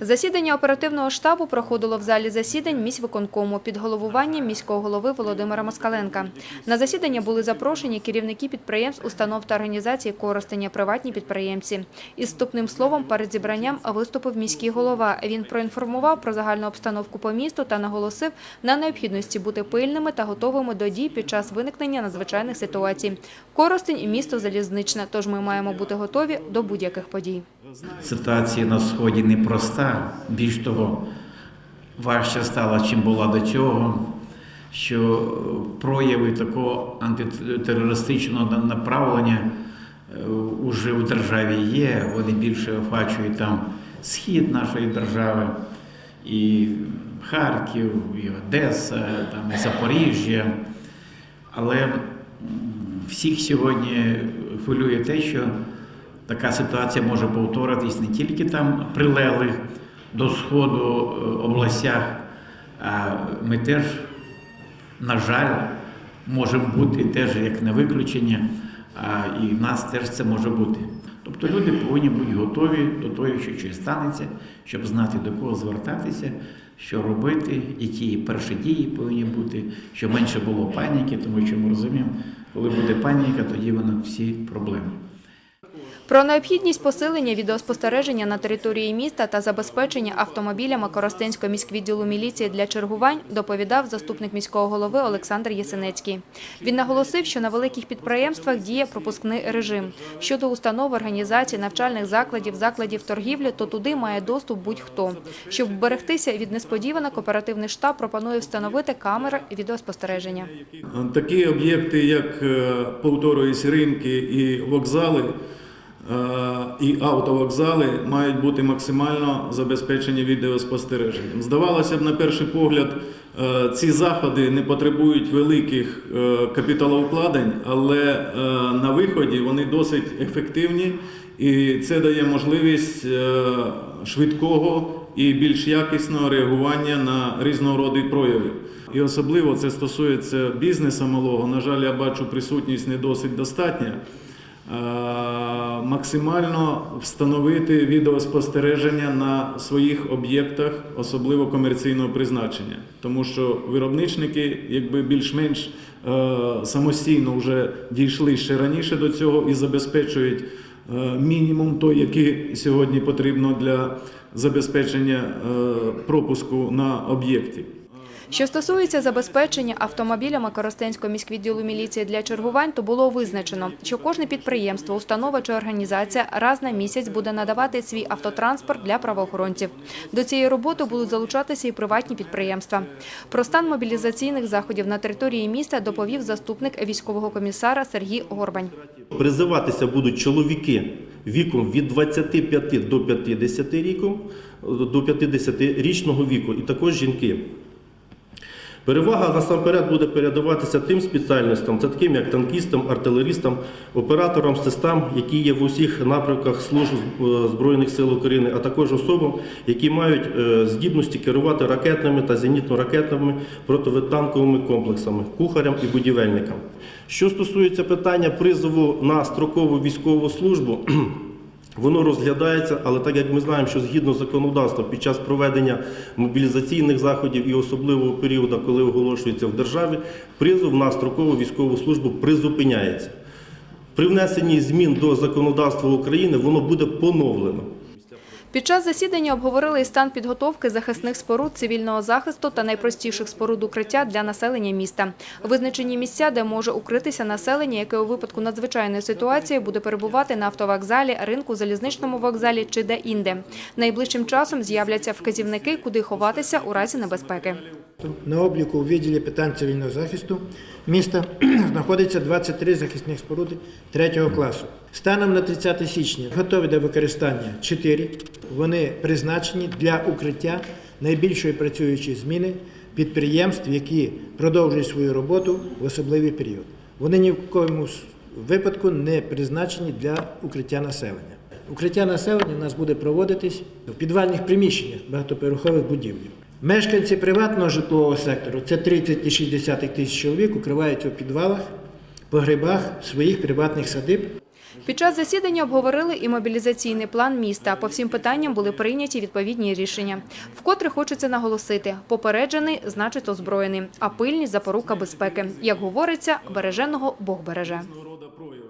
Засідання оперативного штабу проходило в залі засідань міськвиконкому під головуванням міського голови Володимира Москаленка. На засідання були запрошені керівники підприємств, установ та організацій Коростеня, приватні підприємці. Із вступним словом перед зібранням виступив міський голова. Він проінформував про загальну обстановку по місту та наголосив на необхідності бути пильними та готовими до дій під час виникнення надзвичайних ситуацій. Коростень місто залізничне, тож ми маємо бути готові до будь-яких подій. Ситуація на сході непроста. Більш того, важче стала, чим була до цього. Що прояви такого антитерористичного направлення е, уже в державі є. Вони більше охвачують там схід нашої держави, і Харків, і Одеса, там, і Запоріжжя. Але всіх сьогодні хвилює те, що така ситуація може повторитись не тільки там прилеглих до сходу е, областях, а ми теж, на жаль, можемо бути теж як не виключення, і в нас теж це може бути. Тобто люди повинні бути готові до того, що щось станеться, щоб знати до кого звертатися, що робити, які перші дії повинні бути, щоб менше було паніки, тому що ми розуміємо, коли буде паніка, тоді воно всі проблеми. Про необхідність посилення відеоспостереження на території міста та забезпечення автомобілями Коростенського міськвідділу міліції для чергувань доповідав заступник міського голови Олександр Єсенецький. Він наголосив, що на великих підприємствах діє пропускний режим. Щодо установ, організацій, навчальних закладів, закладів торгівлі, то туди має доступ будь-хто. Щоб вберегтися від несподіванок, оперативний штаб пропонує встановити камери відеоспостереження. Такі об'єкти, як е, повторююсь, ринки і вокзали, і автовокзали мають бути максимально забезпечені відеоспостереженням. Здавалося б, на перший погляд, е, ці заходи не потребують великих е, капіталовкладень, але е, на виході вони досить ефективні, і це дає можливість е, швидкого і більш якісного реагування на різного роду прояви. І особливо це стосується бізнесу малого. На жаль, я бачу присутність не досить достатня. Е, Максимально встановити відеоспостереження на своїх об'єктах, особливо комерційного призначення, тому що виробничники, якби більш-менш е, самостійно вже дійшли ще раніше до цього і забезпечують е, мінімум той, який сьогодні потрібно для забезпечення пропуску на об'єкті. Що стосується забезпечення автомобілями Коростенського міськвідділу міліції для чергувань, то було визначено, що кожне підприємство, установа чи організація раз на місяць буде надавати свій автотранспорт для правоохоронців. До цієї роботи будуть залучатися і приватні підприємства. Про стан мобілізаційних заходів на території міста доповів заступник військового комісара Сергій Горбань. Призиватися будуть чоловіки віком від 25 до 50 років, до 50-річного віку, і також жінки. Перевага насамперед буде передаватися тим спеціальностям, це таким як танкістам, артилерістам, операторам систем, які є в усіх напрямках служб е, Збройних сил України, а також особам, які мають е, здібності керувати ракетними та зенітно-ракетними противотанковими комплексами, кухарям і будівельникам. Що стосується питання призову на строкову військову службу, Воно розглядається, але так як ми знаємо, що згідно законодавства під час проведення мобілізаційних заходів і особливого періоду, коли оголошується в державі, призов на строкову військову службу призупиняється. При внесенні змін до законодавства України воно буде поновлено. Під час засідання обговорили і стан підготовки захисних споруд цивільного захисту та найпростіших споруд укриття для населення міста. Визначені місця, де може укритися населення, яке у випадку надзвичайної ситуації буде перебувати на автовокзалі, ринку, залізничному вокзалі чи де-інде. Найближчим часом з'являться вказівники, куди ховатися у разі небезпеки. На обліку у відділі питань цивільного захисту міста знаходиться 23 захисних споруди 3 класу. Станом на 30 січня готові до використання 4. Вони призначені для укриття найбільшої працюючої зміни підприємств, які продовжують свою роботу в особливий період. Вони ні в якому випадку не призначені для укриття населення. Укриття населення у нас буде проводитись в підвальних приміщеннях багатоповерхових будівлів. Мешканці приватного житлового сектору це 30,6 тисяч чоловік, укриваються у підвалах, погребах своїх приватних садиб. Під час засідання обговорили і мобілізаційний план міста. По всім питанням були прийняті відповідні рішення. Вкотре хочеться наголосити: попереджений значить озброєний, а пильність запорука безпеки. Як говориться, береженого Бог береже.